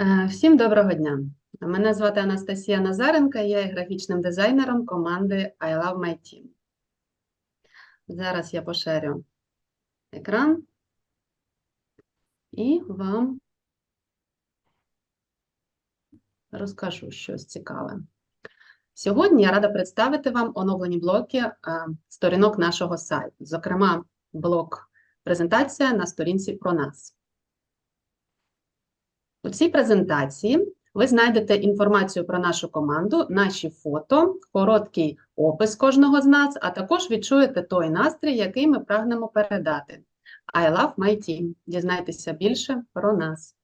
Е, Всім доброго дня. Мене звати Анастасія Назаренка, я є графічним дизайнером команди I Love My Team. Зараз я поширю екран і вам розкажу щось цікаве. Сьогодні я рада представити вам оновлені блоки е, сторінок нашого сайту, зокрема, блок презентація на сторінці про нас. У цій презентації ви знайдете інформацію про нашу команду, наші фото, короткий опис кожного з нас, а також відчуєте той настрій, який ми прагнемо передати. I love my team. Дізнайтеся більше про нас.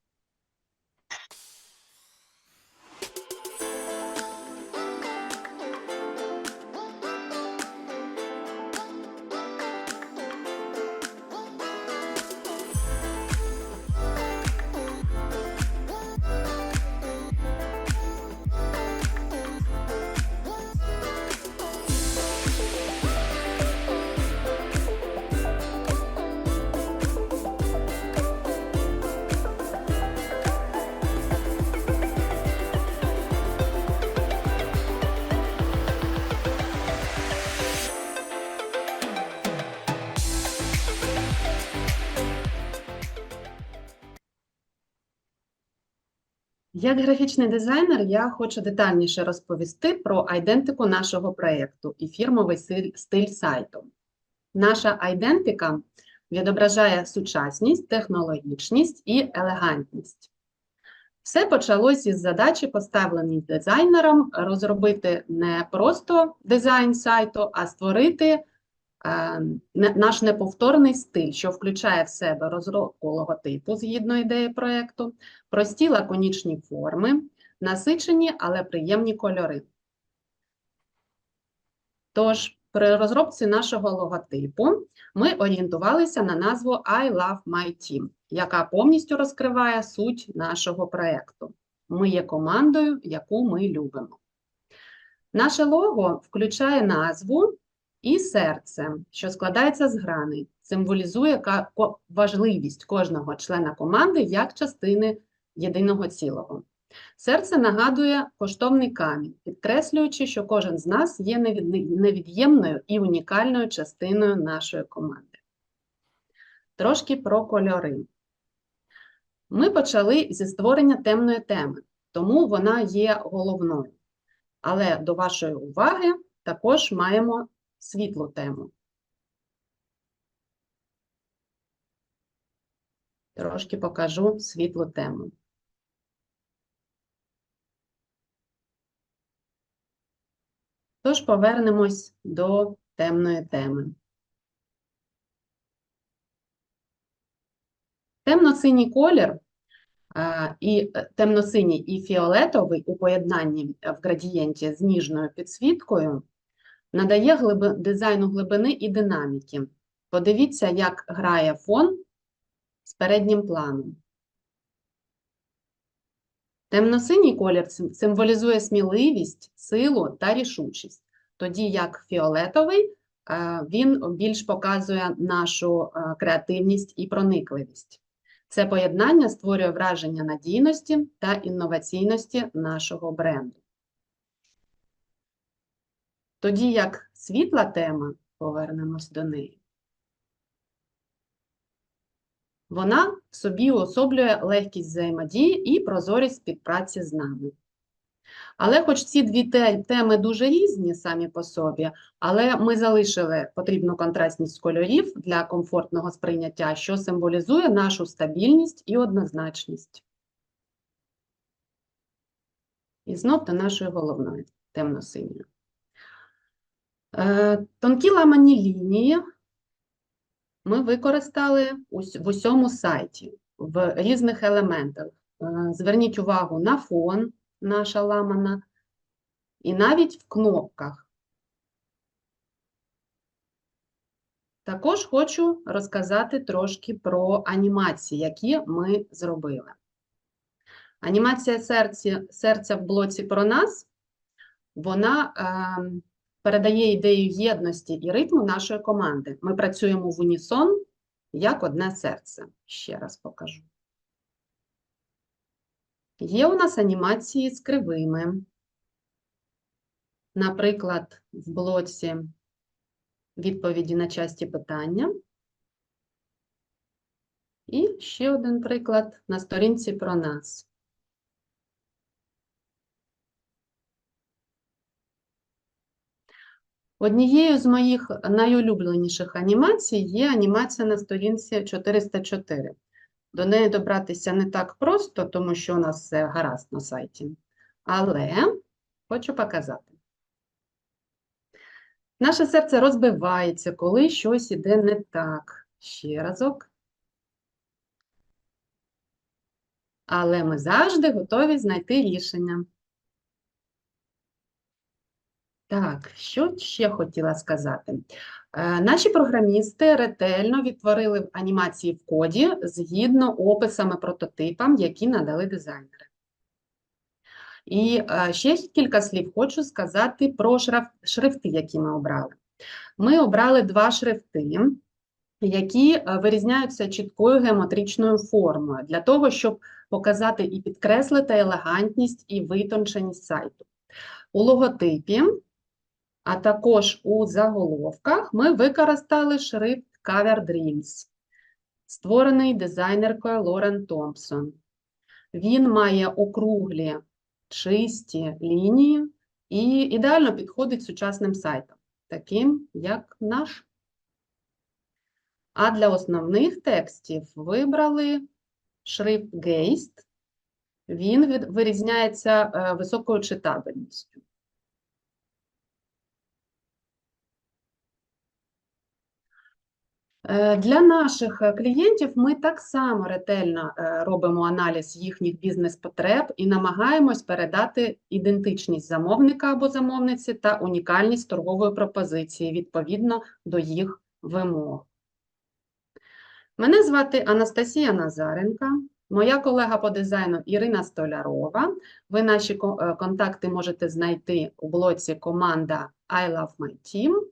Як графічний дизайнер, я хочу детальніше розповісти про айдентику нашого проєкту і фірмовий стиль сайту. Наша айдентика відображає сучасність, технологічність і елегантність. Все почалось із задачі, поставленої дизайнером, розробити не просто дизайн сайту, а створити наш неповторний стиль, що включає в себе розробку логотипу згідно ідеї проєкту, прості лаконічні форми, насичені, але приємні кольори. Тож, при розробці нашого логотипу ми орієнтувалися на назву I Love My Team, яка повністю розкриває суть нашого проєкту. Ми є командою, яку ми любимо. Наше лого включає назву і серце, що складається з граней, символізує важливість кожного члена команди як частини єдиного цілого. Серце нагадує коштовний камінь, підкреслюючи, що кожен з нас є невід'ємною і унікальною частиною нашої команди. Трошки про кольори. Ми почали зі створення темної теми, тому вона є головною. Але до вашої уваги також маємо світлу тему. Трошки покажу світлу тему. Тож повернемось до темної теми. Темно-синій колір і е, темно-синій і фіолетовий у поєднанні е, в градієнті з ніжною підсвіткою надає глиби, дизайну глибини і динаміки. Подивіться, як грає фон з переднім планом. Темно-синій колір символізує сміливість, силу та рішучість, тоді як фіолетовий е, він більш показує нашу е, креативність і проникливість. Це поєднання створює враження надійності та інноваційності нашого бренду. Тоді як світла тема, повернемось до неї, вона в собі уособлює легкість взаємодії і прозорість співпраці з нами. Але хоч ці дві теми дуже різні самі по собі, але ми залишили потрібну контрастність кольорів для комфортного сприйняття, що символізує нашу стабільність і однозначність. І знов до нашої головної темно-синьої. Е, Тонкі ламані лінії ми використали в усьому сайті, в різних елементах. Е, Зверніть увагу на фон, наша ламана, і навіть в кнопках. Також хочу розказати трошки про анімації, які ми зробили. Анімація серця, серця в блоці про нас, вона е, передає ідею єдності і ритму нашої команди. Ми працюємо в унісон як одне серце. Ще раз покажу. Є у нас анімації з кривими. Наприклад, в блоці відповіді на часті питання. І ще один приклад на сторінці про нас. Однією з моїх найулюбленіших анімацій є анімація на сторінці 404. До неї добратися не так просто, тому що у нас все гаразд на сайті. Але хочу показати. Наше серце розбивається, коли щось іде не так. Ще разок. Але ми завжди готові знайти рішення. Так, що ще хотіла сказати? Е, Наші програмісти ретельно відтворили анімації в коді згідно описами прототипам, які надали дизайнери. І е, ще кілька слів хочу сказати про шрифти, які ми обрали. Ми обрали два шрифти, які е, вирізняються чіткою геометричною формою, для того, щоб показати і підкреслити елегантність і витонченість сайту. У логотипі а також у заголовках ми використали шрифт Cover Dreams, створений дизайнеркою Лорен Томпсон. Він має округлі, чисті лінії і ідеально підходить сучасним сайтам, таким як наш. А для основних текстів вибрали шрифт Geist. Він вирізняється е, високою читабельністю. Для наших е, клієнтів ми так само ретельно е, робимо аналіз їхніх бізнес-потреб і намагаємось передати ідентичність замовника або замовниці та унікальність торгової пропозиції відповідно до їх вимог. Мене звати Анастасія Назаренка, моя колега по дизайну Ірина Столярова. Ви наші е, контакти можете знайти у блоці команда I Love My Team.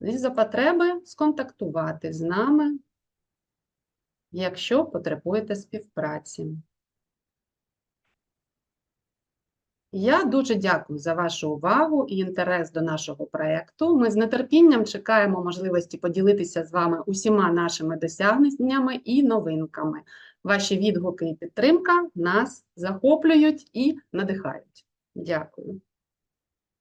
За потреби сконтактувати з нами, якщо потребуєте співпраці. Я дуже дякую за вашу увагу і інтерес до нашого проєкту. Ми з нетерпінням чекаємо можливості поділитися з вами усіма нашими досягненнями і новинками. Ваші відгуки і підтримка нас захоплюють і надихають. Дякую.